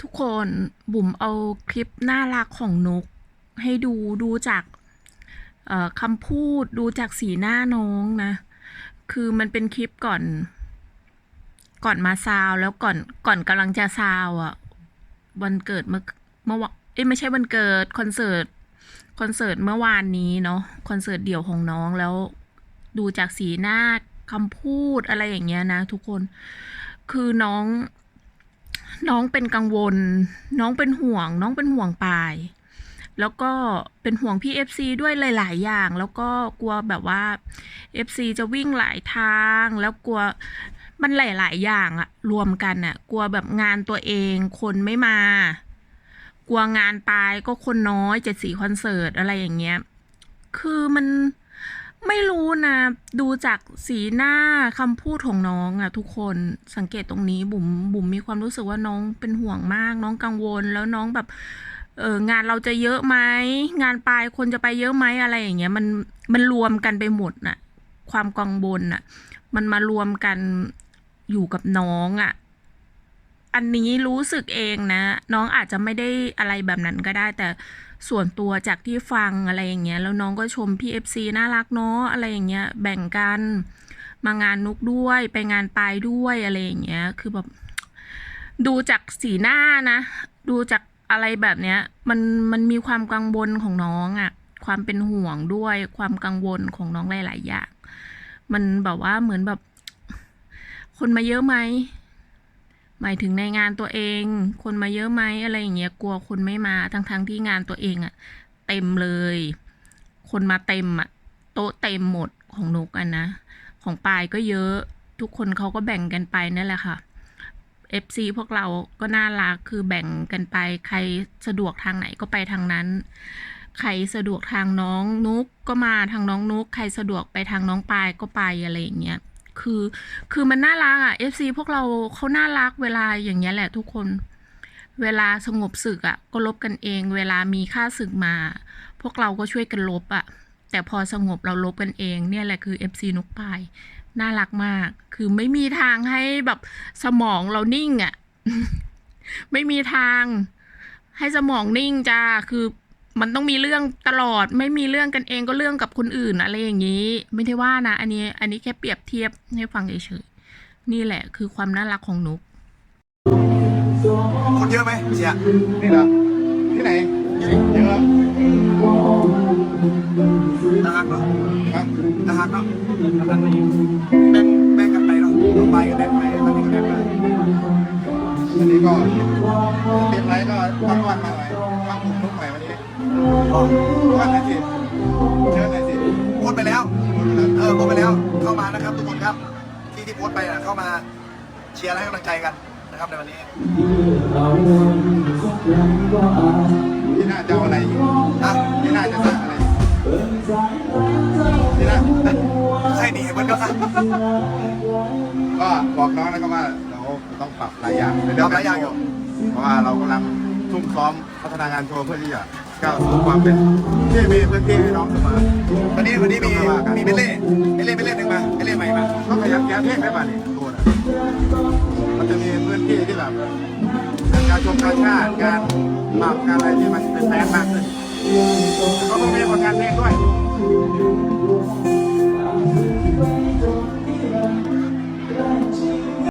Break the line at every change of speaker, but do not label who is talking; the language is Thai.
ทุกคนบุ๋มเอาคลิปน่ารักของนุกให้ดูดูจากคำพูดดูจากสีหน้าน้องนะ คือมันเป็นคลิปก่อน ก่อนมาซาวแล้วก่อนก่อนกำลังจะซาวอะ่ะวันเกิดเมื่อเมื่อวะเอ้ไม่ใช่วันเกิดคอนเสิร์ตคอนเสิร์ตเมื่อวานนี้เนาะคอนเสิร์ตเดี่ยวของน้องแล้ว ดูจากสีหน้าคำพูดอะไรอย่างเงี้ยนะ ทุกคน คือน้อง น้องเป็นกังวล น้องเป็นห่วง น้องเป็นห่วงปาย แล้วก็เป็นห่วงพี่ FC ด้วยหลาย ๆ อย่าง แล้วก็กลัวแบบว่า FC จะวิ่งหลายทาง แล้วกลัวมันหลาย ๆ อย่างอะรวมกันอะกลัวแบบงานตัวเองคนไม่มา กลัวงานตายก็คนน้อยเจ็ดสีคอนเสิร์ตอะไรอย่างเงี้ย คือมัน ไม่รู้นะ ดูจากสีหน้าคำพูดของน้องอะทุกคนสังเกตตรงนี้บุ๋มบุ๋มมีความรู้สึกว่าน้องเป็นห่วงมาก น้องกังวลแล้วน้องแบบเอองานเราจะเยอะไหมงานปลายคนจะไปเยอะไหมอะไรอย่างเงี้ยมันมันรวมกันไปหมดน่ะ ความกังวลน่ะ มันมารวมกันอยู่กับน้องอะ่ะ อันนี้รู้สึกเองนะ น้องอาจจะไม่ได้อะไรแบบนั้นก็ได้ แต่ส่วนตัวจากที่ฟังอะไรอย่างเงี้ยแล้วน้องก็ชมพี่เอฟซีน่ารักเนาะอะไรอย่างเงี้ยแบ่งกันมางานนุกด้วยไปงานปลายด้วยอะไรอย่างเงี้ยคือแบบดูจากสีหน้านะ ดูจากอะไรแบบเนี้ยมันมันมีความกังวลของน้องอะ่ะความเป็นห่วงด้วยความกังวลของน้องหลาย ๆ อย่าง มันแบบว่าเหมือนแบบ คนมาเยอะไหม หมายถึงในงานตัวเอง คนมาเยอะไหมอะไรอย่างเงี้ยกลัวคนไม่มาทั้งๆทที่งานตัวเองอะเต็มเลย คนมาเต็มอะโต๊ะเต็มหมดของนกอะนะ ของปายก็เยอะทุกคนเขาก็แบ่งกันไปนั่นแหละค่ะ FC พวกเราก็น่ารักคือแบ่งกันไป ใครสะดวกทางไหนก็ไปทางนั้น ใครสะดวกทางน้องนุกก็มาทางน้องนุก ใครสะดวกไปทางน้องปายก็ไปอะไรอย่างเงี้ย คือ คือมันน่ารักอะ FC พวกเราเขาน่ารักเวลาอย่างเงี้ยแหละทุกคน เวลาสงบศึกอะ ก็ลบกันเอง เวลามีค่าศึกมา พวกเราก็ช่วยกันลบอะ แต่พอสงบเราลบกันเอง เนี่ยแหละคือ FC นกปายน่ารักมาก คือไม่มีทางให้แบบสมองเรานิ่งอะ่ะ ไม่มีทาง ให้สมองนิ่งจ้า คือ มันต้องมีเรื่องตลอดไม่มีเรื่องกันเองก็เรื่องกับคนอื่นอะไรอย่างนี้ ไม่ได้ว่านะ อันนี้อันนี้แค่เปรียบเทียบให้ฟังเฉยๆนี่แหละคือความน่ารักของนุก
คนเยอะไหมเสีย
นี่เหรอที่ไหนเยอะ
นะฮักเนาะ
ครับ
นะฮักเนาะแบ่งแบ่งกันไปเนาะไปกันแบ่งไปตอนนี้ก็แบ่งไป
วันนี้ก็เต็มไรก็พักวันมาหน่อยพักกลุ่มลูกใหม่วันนี้
อ๋อ
วันไหนสิเชิญหน่อยสิ
โพสต์ไปแล้ว เออโพสต์ไปแล้ว เข้ามานะครับทุกคนครับ ที่ที่โพสต์ไปนะเข้ามาเชียร์และให้กำลังใจกันนะครับในวันนี้
ที่น่าจะเอาอะไร
นะ
ที่น่าจะสั่งอะไรอีกที่น่า
ให้หนีเหมือนกันนะ
ก็บอกน้องนะครับว่าเราต้องปรับหลายอย่างใน
เดี๋ยวหลายอย่างอยู่
เพราะว่าเรากำลังทุ่มซ้อมพัฒนางานโชว์เพื่อที่จะ ก้าวสู่ความเป็นที่มีพื้นที่ให้น้องเสมอ
วันนี้วันนี้มีมีเบลเล่เบเล่เบลเล่หนึ่งมาเบเล่ใหม่มา
ก็ขยันแก้เพลงได้ป่ะนี่ตัวน่ะมันจะมีพื้นที่ที่แบบการชมการชาติการปรับการอะไรที่มันเป็นแฟนมากขึ้นก็ต้องมีผลงานเพลงด้วย